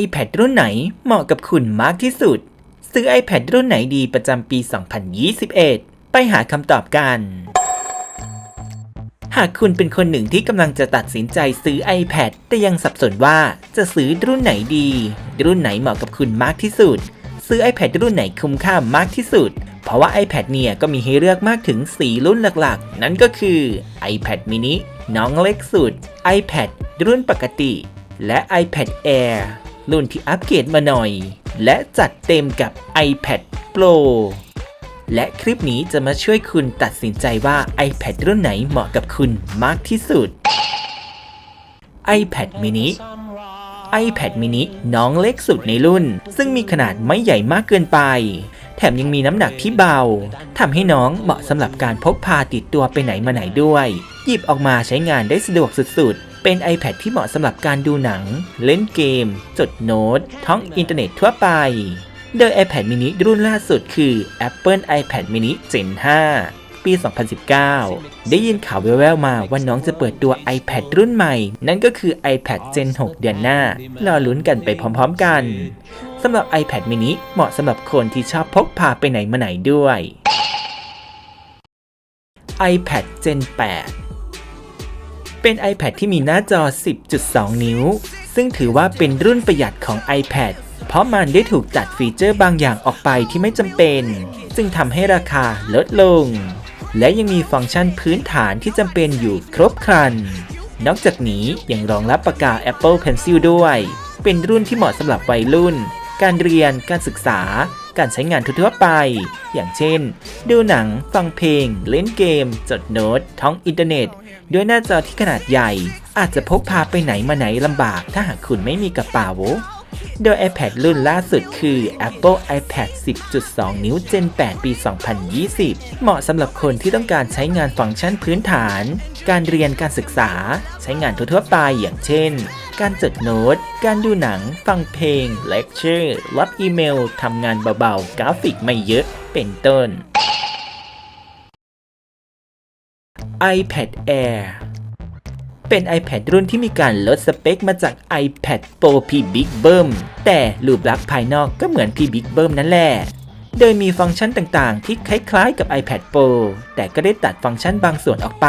iPad รุ่นไหนเหมาะกับคุณมากที่สุด ซื้อ iPad รุ่นไหนดีประจำปี 2021 ไปหาคำตอบกัน หากคุณเป็นคนหนึ่งที่กำลังจะตัดสินใจซื้อ iPad แต่ยังสับสนว่าจะซื้อรุ่นไหนดี รุ่นไหนเหมาะกับคุณมากที่สุด ซื้อ iPad รุ่นไหนคุ้มค่ามากที่สุดเพราะว่า iPad เนี่ยก็มีให้เลือกมากถึง 4 รุ่นหลักๆ นั่นก็คือ iPad mini น้องเล็กสุด iPad รุ่นปกติ และ iPad Air รุ่นที่อัปเกรดมาหน่อย และจัดเต็มกับ iPad Pro และคลิปนี้จะมาช่วยคุณตัดสินใจว่า iPad รุ่นไหนเหมาะกับคุณมากที่สุด iPad mini iPad mini น้องเล็กสุดในรุ่น ซึ่งมีขนาดไม่ใหญ่มากเกินไป แถมยังมีน้ำหนักที่เบาทำให้น้องเหมาะสำหรับการพกพาติดตัวไปไหนมาไหนด้วย หยิบออกมาใช้งานได้สะดวกสุดๆ เป็น iPad ที่เหมาะสำหรับการดูหนัง เล่นเกม จดโน้ต ท่องอินเทอร์เน็ตทั่วไป โดย iPad mini รุ่นล่าสุดคือ Apple iPad mini Gen 5 ปี 2019 ได้ยินข่าวแว่วๆมาว่าน้องจะเปิดตัว iPad รุ่นใหม่ นั่นก็คือ iPad Gen 6 เดือนหน้า รอลุ้นกันไปพร้อมๆกัน สำหรับ iPad mini เหมาะสำหรับคนที่ชอบพกพาไปไหนมาไหนด้วย iPad Gen 8 เป็น iPad ที่มีหน้าจอ 10.2 นิ้ว ซึ่งถือว่าเป็นรุ่นประหยัดของ iPad เพราะมันได้ถูกตัดฟีเจอร์บางอย่างออกไปที่ไม่จำเป็น ซึ่งทำให้ราคาลดลง และยังมีฟังก์ชันพื้นฐานที่จำเป็นอยู่ครบครัน นอกจากนี้ยังรองรับปากกา Apple Pencil ด้วย เป็นรุ่นที่เหมาะสำหรับวัยรุ่น การเรียน การศึกษา การใช้งานทั่วไป อย่างเช่น ดูหนัง ฟังเพลง เล่นเกม จดโน้ต ท่องอินเทอร์เน็ต ด้วยหน้าจอที่ขนาดใหญ่ อาจจะพกพาไปไหนมาไหนลำบากถ้าหากคุณไม่มีกระเป๋า โดย iPad รุ่นล่าสุดคือ Apple iPad 10.2 นิ้ว Gen 8 ปี 2020 เหมาะสำหรับคนที่ต้องการใช้งานฟังก์ชันพื้นฐาน การเรียนการศึกษา ใช้งานทั่วๆไปอย่างเช่น การจดโน้ต การดูหนัง ฟังเพลงเลคเชอร์รับอีเมลทำงานเบาๆ กราฟิกไม่เยอะ เป็นต้น iPad Air เป็น iPad รุ่นที่มีการลดสเปคมาจาก iPad Pro P Big b u m แต่รูปลักษณ์ภายนอกก็เหมือน P Big b u m นั่นแหละ โดยมีฟังก์ชันต่างๆ ที่คล้ายๆกับ iPad Pro แต่ก็ได้ตัดฟังก์ชันบางส่วนออกไป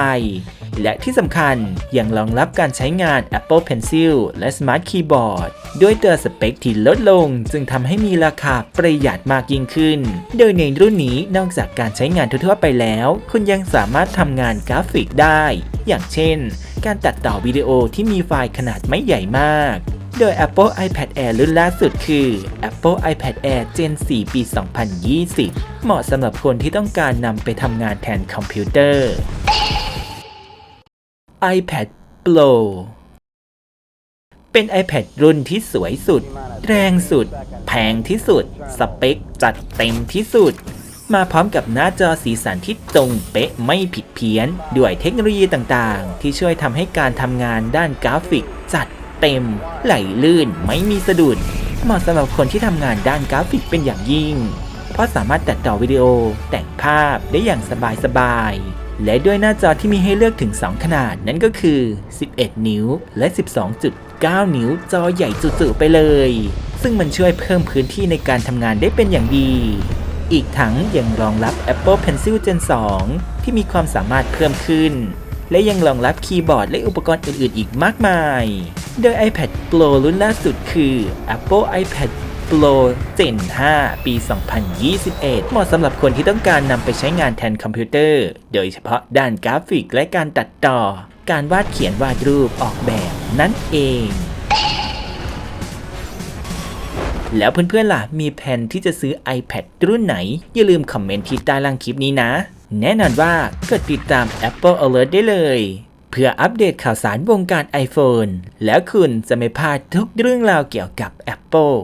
และที่สำคัญยังรองรับการใช้งาน Apple Pencil และ Smart Keyboard ด้วยตัวสเปคที่ลดลง จึงทำให้มีราคาประหยัดมากยิ่งขึ้น โดยในรุ่นนี้นอกจากการใช้งานทั่วไปแล้ว คุณยังสามารถทำงานกราฟิกได้ อย่างเช่น การตัดต่อวิดีโอที่มีไฟล์ขนาดไม่ใหญ่มากโดย Apple iPad Air รุ่นล่าสุดคือ Apple iPad Air Gen 4 ปี 2020 เหมาะสำหรับคนที่ต้องการนำไปทำงานแทนคอมพิวเตอร์ iPad Pro เป็น iPad รุ่นที่สวยสุด แรงสุด แพงที่สุด สเปคจัดเต็มที่สุด มาพร้อมกับหน้าจอสีสันที่ตรงเป๊ะไม่ผิดเพี้ยน ด้วยเทคโนโลยีต่างๆ ที่ช่วยทำให้การทำงานด้านกราฟิกจัดเต็ม ไหลลื่นไม่มีสะดุด เหมาะสำหรับคนที่ทำงานด้านกราฟิกเป็นอย่างยิ่ง เพราะสามารถตัดต่อวิดีโอแต่งภาพได้อย่างสบายๆ และด้วยหน้าจอที่มีให้เลือกถึง 2 ขนาดนั่นก็คือ 11 นิ้วและ 12.9 นิ้วจอใหญ่จุๆไปเลย ซึ่งมันช่วยเพิ่มพื้นที่ในการทำงานได้เป็นอย่างดี อีกทั้งยังรองรับ Apple Pencil Gen 2 ที่มีความสามารถเพิ่มขึ้น และยังรองรับคีย์บอร์ดและอุปกรณ์อื่นๆ อีกมากมาย โดย iPad Pro รุ่นล่าสุดคือ Apple iPad Pro Gen 5 ปี 2021 เหมาะสำหรับคนที่ต้องการนำไปใช้งานแทนคอมพิวเตอร์ โดยเฉพาะด้านกราฟิกและการตัดต่อ การวาดเขียนวาดรูปออกแบบนั่นเองแล้วเพื่อนๆล่ะ มีแผนที่จะซื้อ iPad รุ่นไหน อย่าลืมคอมเมนต์ที่ใต้ล่างคลิปนี้นะ แน่นอนว่ากดติดตาม Apple Alert ได้เลย เพื่ออัปเดตข่าวสารวงการ iPhone แล้วคุณจะไม่พลาดทุกเรื่องราวเกี่ยวกับ Apple